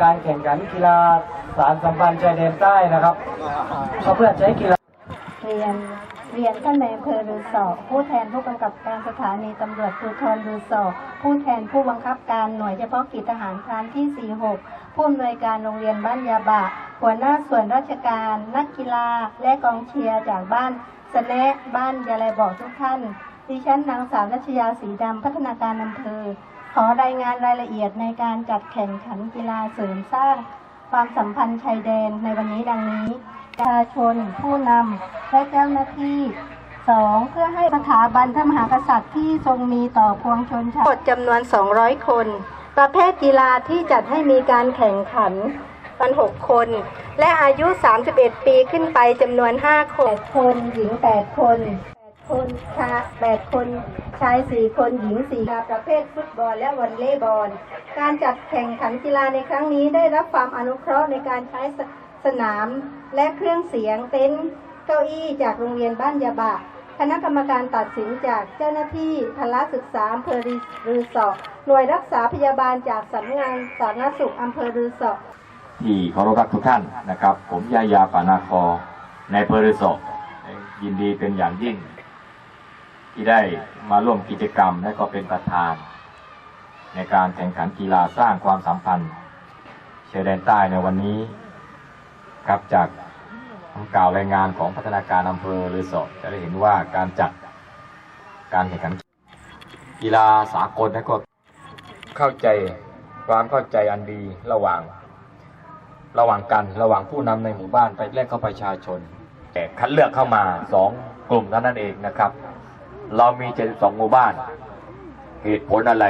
การแข่งขันกีฬาสารสัมพันธ์ชายแดนใต้นะครับเพื่อใช้กีฬาเรียนเรียนท่านในอำเภอรือสอผู้แทนผู้กำกับการสถานีตำรวจภูธรรือสอผู้แทนผู้บังคับการหน่วยเฉพาะกิจทหารพรานที่ 46 ผู้อำนวยการโรงเรียนบ้านยาบะ หัวหน้าส่วนราชการ นักกีฬา และกองเชียร์จากบ้านสแนะบ้านยาไลบอกทุกท่าน ดิฉันนางสาวรัชยาสีดำพัฒนาการอำเภอ ขอรายงานรายละเอียดในการจัดแข่งขันกีฬาเสริมสร้าง ความสัมพันธ์ชายแดนในวันนี้ดังนี้ประชาชนผู้นำและเจ้าหน้าที่ 2. เพื่อให้สถาบันพระมหากษัตริย์ที่ทรงมีต่อพวงชนชาติจำนวน 200 คน ประเภทกีฬาที่จัดให้มีการแข่งขันกัน6คน และอายุ 31 ปีขึ้นไปจำนวน 5 คน8คนหญิง 8 คน8 คนชาย8คนชาย4คนหญิง4คนประเภทฟุตบอลและวอลเลย์บอล การจัดแข่งขันกีฬาในครั้งนี้ได้รับความอนุเคราะห์ในการใช้สสนาม และเครื่องเสียงเต็นท์เก้าอี้จากโรงเรียนบ้านยาบะคณะกรรมการตัดสินจากเจ้าหน้าที่พละศึกษาอำเภอรือสอหน่วยรักษาพยาบาลจากสำนักงานสาธารณสุขอำเภอรือสอที่เคารพรักทุกท่านนะครับ ผมยายาปานาคอในเพอริโซยินดีเป็นอย่างยิ่ง ที่ได้มาร่วมกิจกรรมและก็เป็นประธาน ในการแข่งขันกีฬาสร้างความสัมพันธ์เชายแดนใต้ในวันนี้ ครับจากคำกล่าวรายงานของพัฒนาการอำเภอหรือสอบจะได้เห็นว่าการจัดการแข่งขันกีฬาสากลและก็เข้าใจความเข้าใจอันดีระหว่าง ระหว่างกันระหว่างผู้นำในหมู่บ้านไปและก็ประชาชนแต่คัดเลือกเข้ามาสองกลุ่มเท่านั้นเองนะครับ เรามี72หมู่บ้าน เหตุผลอะไร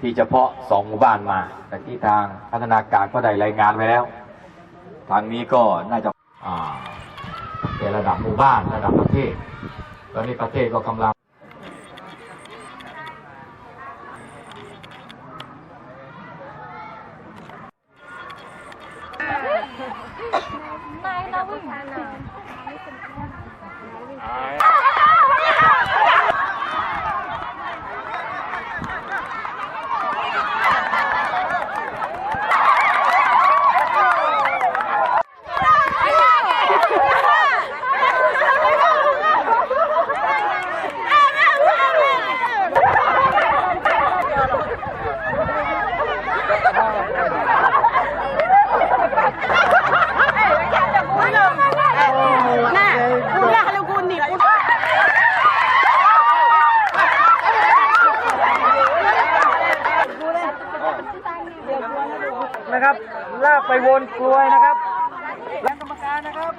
ที่เฉพาะสองหมู่บ้านมา แต่ที่ทางพัฒนาการก็ได้รายงานไว้แล้ว ทางนี้ก็น่าจะอ่าเป็นระดับหมู่บ้านระดับประเทศ ตอนนี้ประเทศก็กำลัง นะครับ ลากไปวนกลวยนะครับและกรรมการนะครับ